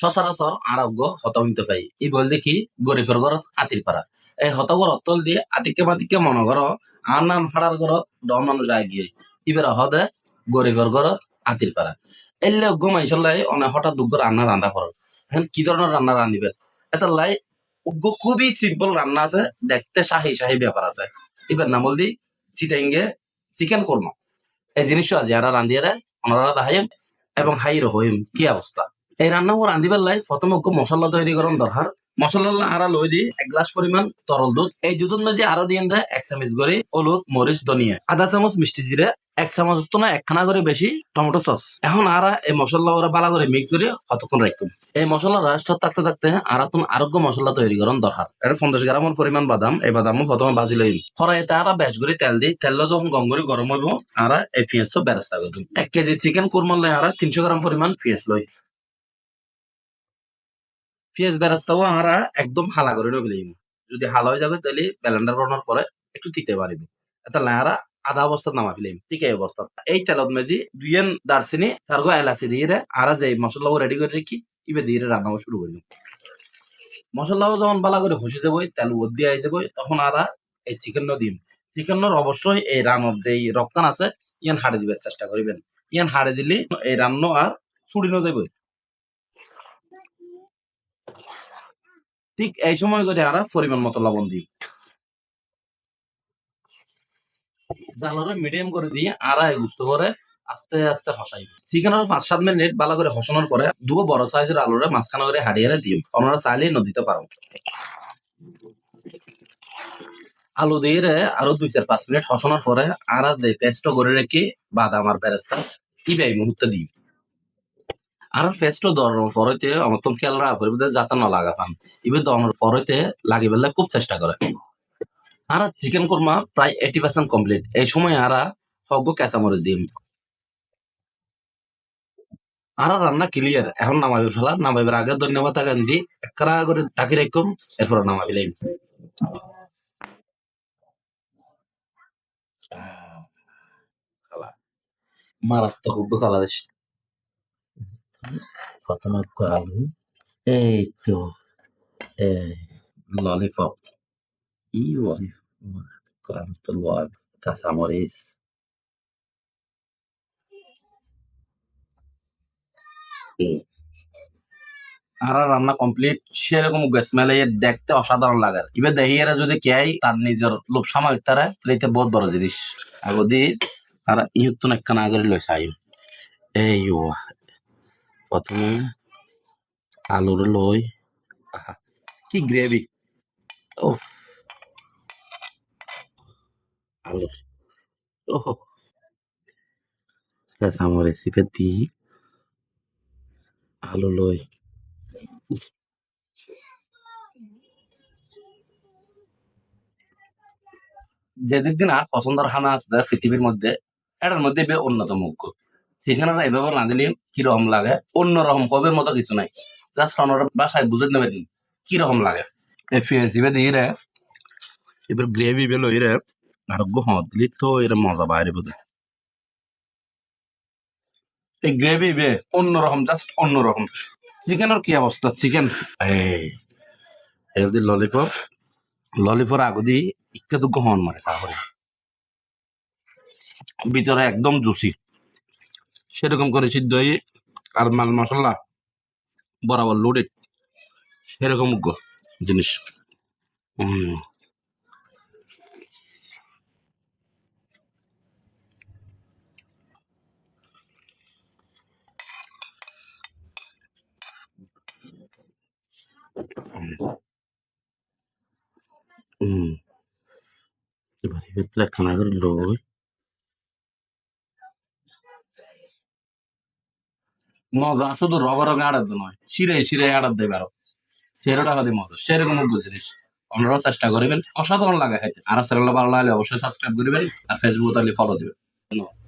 সচরাচর আরোগ্য হতমিত পাই ই বল দেখি গরিবের ঘরত আতির পারা এই হতগর অতল দিয়ে আতিকে মাতিকে মনে করো আর নান ফাড়ার ঘরত দম মানুষ আয় গিয়ে। ইবের হদে গরিবের ঘরত আতির পারা এলে ঘুমাই চলাই অনেক হঠাৎ দুগ্গ রান্না রান্ধা করো হ্যাঁ কি ধরনের রান্না রান্ধিবেন এটা লাই খুবই সিম্পল রান্না আছে, দেখতে শাহি শাহি ব্যাপার আছে। এবার নাম বলদি চিটাইঙ্গে চিকেন কর্মা এই জিনিসটা যারা রান্ধিয়ারে ওনারা দাহাইম এবং হাইর হইম কি অবস্থা এই রান্না ও রান্ধিবার লাই প্রথমে মশলা তৈরি করুন দরকার মশলা আরা লই দি এক গ্লাস পরিমাণ তরল দুধ। এই দুধের মধ্যে আরও দিয়ে দেয় এক চামচ করে হলুদ মরিচ ধনিয়া, আধা চামচ মিষ্টি জিরে এক চামচ তো না একখানা করে বেশি টমেটো সস এখন আরা এই মশলা ওরা বালা করে মিক্স করে কতক্ষণ রাখুন এই মশলা রাষ্ট্র থাকতে থাকতে আরা তুমি আরোগ্য মশলা তৈরি করুন দরকার এটা পঞ্চাশ গ্রামের পরিমাণ বাদাম, এই বাদামও প্রথমে ভাজি লইম হরাইতে আরা বেশ করে তেল দিই তেল যখন গম করে গরম হইব আরা এই পেঁয়াজ বেরেস্তা করুন এক কেজি চিকেন কুরমার লাই আরা তিনশো গ্রাম পরিমাণ পেঁয়াজ লই পেঁয়াজ বেরাস্তাও আমরা একদম হালা করে নেবে যদি হালা হয়ে যাবে, তাহলে ব্যালেন্ডার করানোর পরে একটু তিতে পারিব এটা লায়ারা আধা অবস্থা নামা ফেলিম ঠিক এই অবস্থা এই তেলত মেজি দুইয়েন দারচিনি তার গো এলাচি দিয়ে আর যে মশলা রেডি করে রেখি, ইবে দিয়ে রান্না শুরু করি। মশলাও যখন বালা করে হসে যাব তেল ওর দিয়ে যাব তখন আরা এই চিকেন দিম। চিকেনের অবশ্যই এই রান্নার যে রক্তান আছে, ইয়ান হাড়ে দিবার চেষ্টা করিবেন। ইয়ান হাড়ে দিলে এই রান্ন আর ছুড়িনো যাবে ঠিক এই সময় করে আরা পরিমাণ মতো লবণ দিই। জালরে মিডিয়াম করে দিয়ে আরা গুস্ত করে আস্তে আস্তে হসাই। চিকেনের পাঁচ সাত মিনিট ভালো করে হসানোর পরে দুটো বড় সাইজের আলুরে মাঝখানে করে হারিয়ে দিই আপনারা চাইলে নদীতে পারো। আলু দিয়ে আরও দুই চার পাঁচ মিনিট হসানোর পরে আরা যে পেস্ট করে রেখে বাদাম আর বেরেস্তা ইবে এই মুহূর্তে দিই। আর পেস্ট দরানোর পরেতে আমার তো খেয়াল রাখা পরিবর্তে যাতে না লাগা পান। ইবে দরানোর পরেতে লাগি বেলা খুব চেষ্টা করে। আর চিকেন কোরমা প্রায় এইটি পার্সেন্ট কমপ্লিট এই সময় আরা হগ্য কাঁচামরিচ দিম। আর রান্না ক্লিয়ার এখন নামাবি ফেলা নামাইবার আগে ধন্যবাদ আগান দি একরা করে ডাকি রাখুম এরপর নামাবি লাইম। মারাত্মক উগ্র কালার প্রথমে আলু এই তো ললিপপ ই ললিপপ কাঁচামরিচ আর রান্না কমপ্লিট সেরকম স্মেলে দেখতে অসাধারণ লাগে এবার দেখি এরা যদি কেয়াই তার নিজের লোভ সামাল তারা তাহলে এটা বহুত বড় জিনিস আগো দি আর ইহুত তো একখান আগে লই চাই এই ও প্রথমে আলুর লই। আহা, কি গ্রেভি ও আলু ওহ। আমার রেসিপি দি আলু লই। যেদিক দিন আর পছন্দের খানা আছে পৃথিবীর মধ্যে এটার মধ্যে বে অন্যতম মুখ্য সেখানে এভাবে রাঁধলে কীরকম লাগে? অন্যরকম কবের মতো কিছু নাই। জাস্ট অন্যরা বাসায় বুঝে নেবে দিন কীরকম লাগে। ইবে দিয়ে রে এবার গ্রেভি বেলো এরে আর গো দিলি তো এর মজা বাইরে বোধ এই গ্রেভি বে অন্যরকম জাস্ট অন্যরকম। চিকেনের কি অবস্থা চিকেন এই হেলদি ললিপপ ললিপপ আগদি ইকা তো গহন মারে তারপরে। ভিতরে একদম জুসি সেরকম করে সিদ্ধ হয়ে আর মাল মশলা বরাবর লোডেড সেরকম জিনিস। হুম। এবার ভিতরে করে লই মজা, শুধু রগ রগ আড়াতে নয় শিরে শিরে আড়াত দেয় বারো। সেরোটা হতে মজা, সেরকম জিনিস। আপনারাও চেষ্টা করবেন, অসাধারণ লাগে খাইতে। আর চ্যানেলটা ভালো লাগলে অবশ্যই সাবস্ক্রাইব করবেন, আর ফেসবুক তাহলে ফলো দিবেন। ধন্যবাদ।